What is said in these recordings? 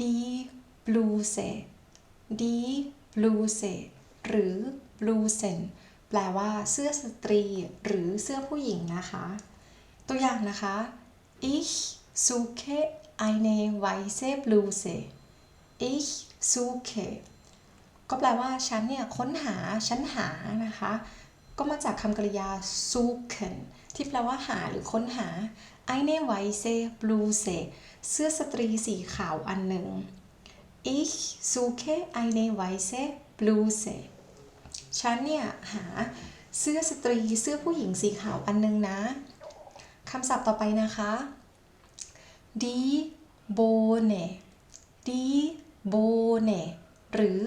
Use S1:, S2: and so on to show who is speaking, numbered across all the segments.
S1: die Bluse die Bluse หรือ Blusen แปลว่าเสื้อสตรี หรือเสื้อผู้หญิงนะคะ ตัวอย่างนะคะ ich suche eine weiße Bluse ich suche ก็แปลว่าฉันเนี่ยค้นหา ฉันหานะคะ ก็มาจากคำกริยา suchen ที่แปลว่าหาหรือค้นหา eine weiße Bluse เสื้อสตรีสีขาวอันหนึ่ง ich suche eine weiße Bluse ฉันเนี่ยหาเสื้อสตรีเสื้อผู้หญิงสีขาวอันหนึ่งนะคำศัพท์ต่อไปนะคะ die Bohne die Bohne หรือ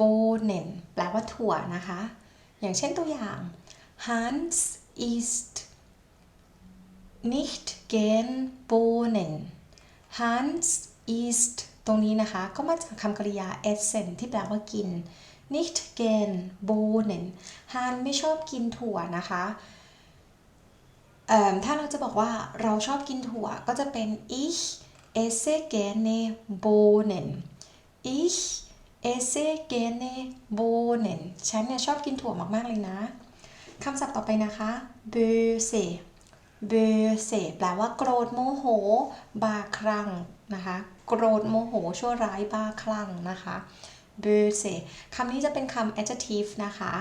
S1: Bohnen แปลว่าถั่วนะคะ อย่างเช่นตัวอย่าง Hans ist nicht gern Bohnen Hans ist ตรงนี้นะคะ ก็มาจากคำกริยา essen ที่แปลว่ากิน nicht gern Bohnen Han ไม่ชอบกินถั่วนะคะถ้าเราจะบอกว่าเราชอบกินถั่วก็จะเป็น ich esse gerne Bohnen ich esse gerne Bohnen ฉันเนี่ยชอบกินถั่วมาก ๆ เลยนะ คำศัพท์ต่อไปนะคะ böse böse แปลว่าโกรธโมโห บาคลั่งนะคะ โกรธโมโห ชั่วร้ายบาคลั่งนะคะ böse คำนี้จะเป็นคำ adjective นะคะ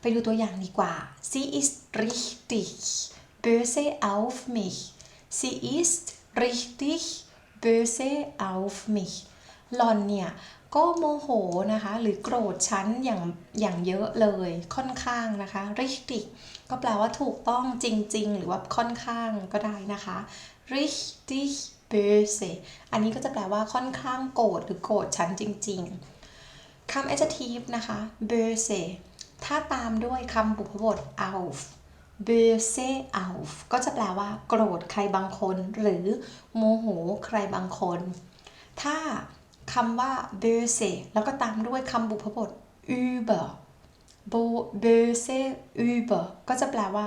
S1: ไปดูตัวอย่างดีกว่า sie ist richtig böse auf mich sie ist richtig böse auf mich หล่อนเนี่ย ก็โมโหนะคะ หรือโกรธฉันอย่างอย่างเยอะเลยค่อนข้างนะคะ richtig ก็แปลว่าถูกต้องจริง ๆ หรือว่าค่อนข้างก็ได้นะคะ richtig böse อันนี้ก็จะแปลว่าค่อนข้างโกรธหรือโกรธฉันจริง ๆคำ adjective นะคะ böse ถ้าตามด้วยคำบุพบท auf böse auf ก็จะแปลว่า โกรธใครบางคน หรือโมโหใครบางคน ถ้า คำว่า böse แล้วก็ตามด้วยคำบุพบท über bo- böse über ก็จะแปลว่า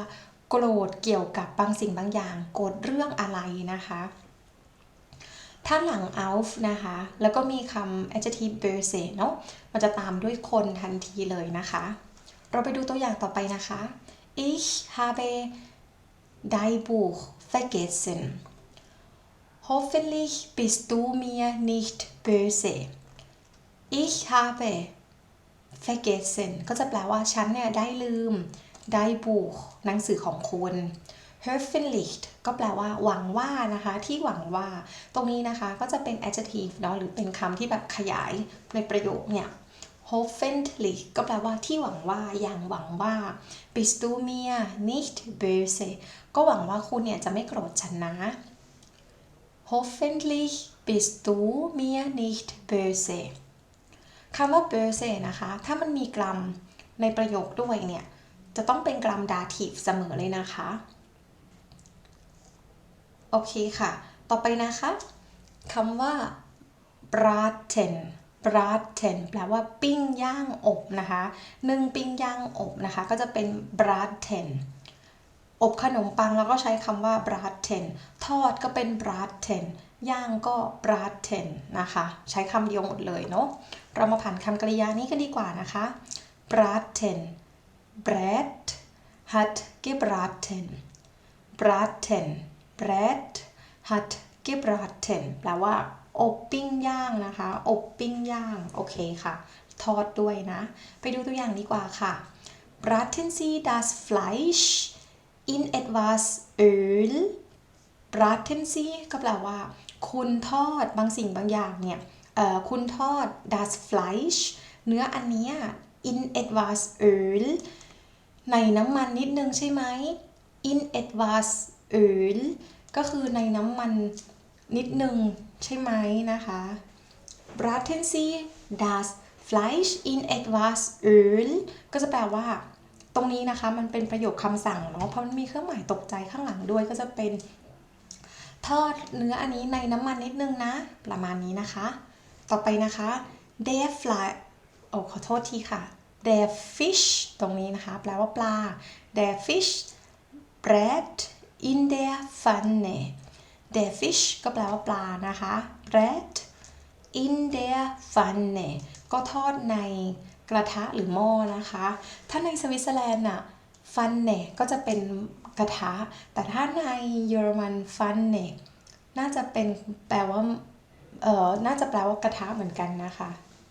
S1: โกรธเกี่ยวกับบางสิ่งบางอย่าง โกรธเรื่องอะไรนะคะ ถ้าหลัง auf นะคะ แล้วก็มีคำ adjective böse เนาะมันจะตามด้วยคนทันทีเลยนะคะ เราไปดูตัวอย่างต่อไปนะคะ ich habe dein Buch vergessen hoffentlich bist du mir nicht böse ich habe vergessen ก็จะแปลว่าฉันเนี่ยได้ลืม ได้บุกหนังสือของคุณ hoffentlich ก็แปลว่าหวังว่านะคะ ที่หวังว่า ตรงนี้นะคะก็จะเป็น adjective เนาะหรือเป็นคำที่แบบขยายในประโยคเนี่ย hoffentlich ก็แปลว่าที่หวังว่าอย่างหวังว่า bist du mir nicht böse ก็หวังว่าคุณเนี่ยจะไม่โกรธฉันนะ hoffentlich bist du mir nicht böse คำว่า böse นะคะ ถ้ามันมีกรัมในประโยคด้วยเนี่ย จะต้องเป็นกรัม dative เสมอเลยนะคะ โอเคค่ะ ต่อไปนะคะคำว่า braten braten แปลว่าปิ้งย่างอบนะคะ หนึ่งปิ้งย่างอบนะคะ ก็จะเป็น braten อบขนมปังแล้วก็ใช้คำว่า braten ทอดก็เป็น braten ย่างก็ braten นะคะ ใช้คำเดียวหมดเลยเนาะเรามาผ่านคำกริยานี้กันดีกว่านะคะ braten Brät hat gebraten braten Brät hat gebraten แปลว่าอบปิ้งย่างนะคะ อบปิ้งย่าง โอเคค่ะ ทอดด้วยนะ ไปดูตัวอย่างดีกว่าค่ะ braten Sie das Fleisch in etwas Öl braten Sie ก็แปลว่า คุณทอดบางสิ่งบางอย่างเนี่ยคุณทอด das Fleisch เนื้ออันเนี้ย in etwas Öl ในน้ำมันนิดนึงใช่ไหม in etwas Öl ก็คือในน้ำมันนิดนึงใช่ไหมนะคะ braten Sie das Fleisch in etwas Öl ก็จะแปลว่า ตรงนี้นะคะมันเป็นประโยคคำสั่งเนาะเพราะมันมีเครื่องหมายตกใจข้างหลังด้วยก็จะเป็น ทอดเนื้ออันนี้ในน้ำมันนิดนึงนะ ประมาณนี้นะคะ ต่อไปนะคะ der fly โอ้ขอโทษทีค่ะ der fish ตรงนี้นะคะ แปลว่าปลา der fish brät in der Pfanne der fish ก็แปลว่าปลานะคะ brät in der Pfanne ก็ทอดใน กระทะหรือหม้อนะคะ ถ้าในสวิตเซอร์แลนด์น่ะฟันเนก็จะเป็นกระทะ แต่ถ้าในเยอรมันฟันเนน่าจะเป็นแปลว่าเออน่าจะแปลว่ากระทะเหมือนกันนะคะ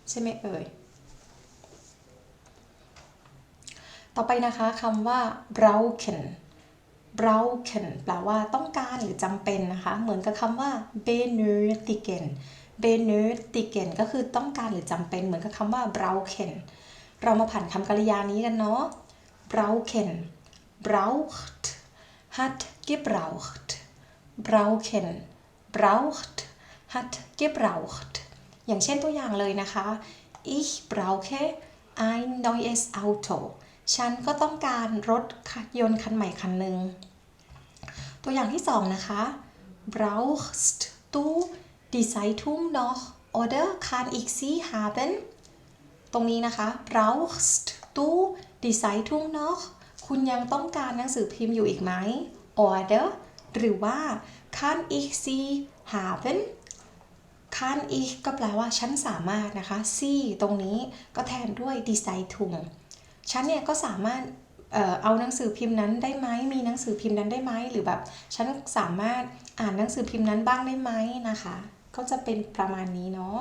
S1: ใช่ไหมเอ่ย ต่อไปนะคะคำว่า brauchen brauchen แปลว่าต้องการหรือจำเป็นนะคะ เหมือนกับคำว่า benötigen benötigen ก็คือต้องการหรือจำเป็นเหมือนกับคำว่า brauchen เรามาผ่านคำกริยานี้กันเนาะ brauchen braucht hat gebraucht brauchen braucht hat gebraucht อย่างเช่นตัวอย่างเลยนะคะ ich brauche ein neues Auto ฉันก็ต้องการรถยนต์คันใหม่คันหนึ่ง ตัวอย่างที่สองนะคะ brauchst du die Zeitung noch oder kann ich sie haben ตรงนี้นะคะ brauchst du die Zeitung noch คุณยังต้องการหนังสือพิมพ์อยู่อีกไหม oder หรือว่า kann ich sie haben kann ich ก็แปลว่าฉันสามารถนะคะ sie ตรงนี้ก็แทนด้วย die Zeitung ฉันเนี่ยก็สามารถเอ่อเอาหนังสือพิมพ์นั้นได้ไหม มีหนังสือพิมพ์นั้นได้ไหม หรือแบบ ฉันสามารถอ่านหนังสือพิมพ์นั้นบ้างได้ไหมนะคะ ก็จะเป็นประมาณนี้เนาะ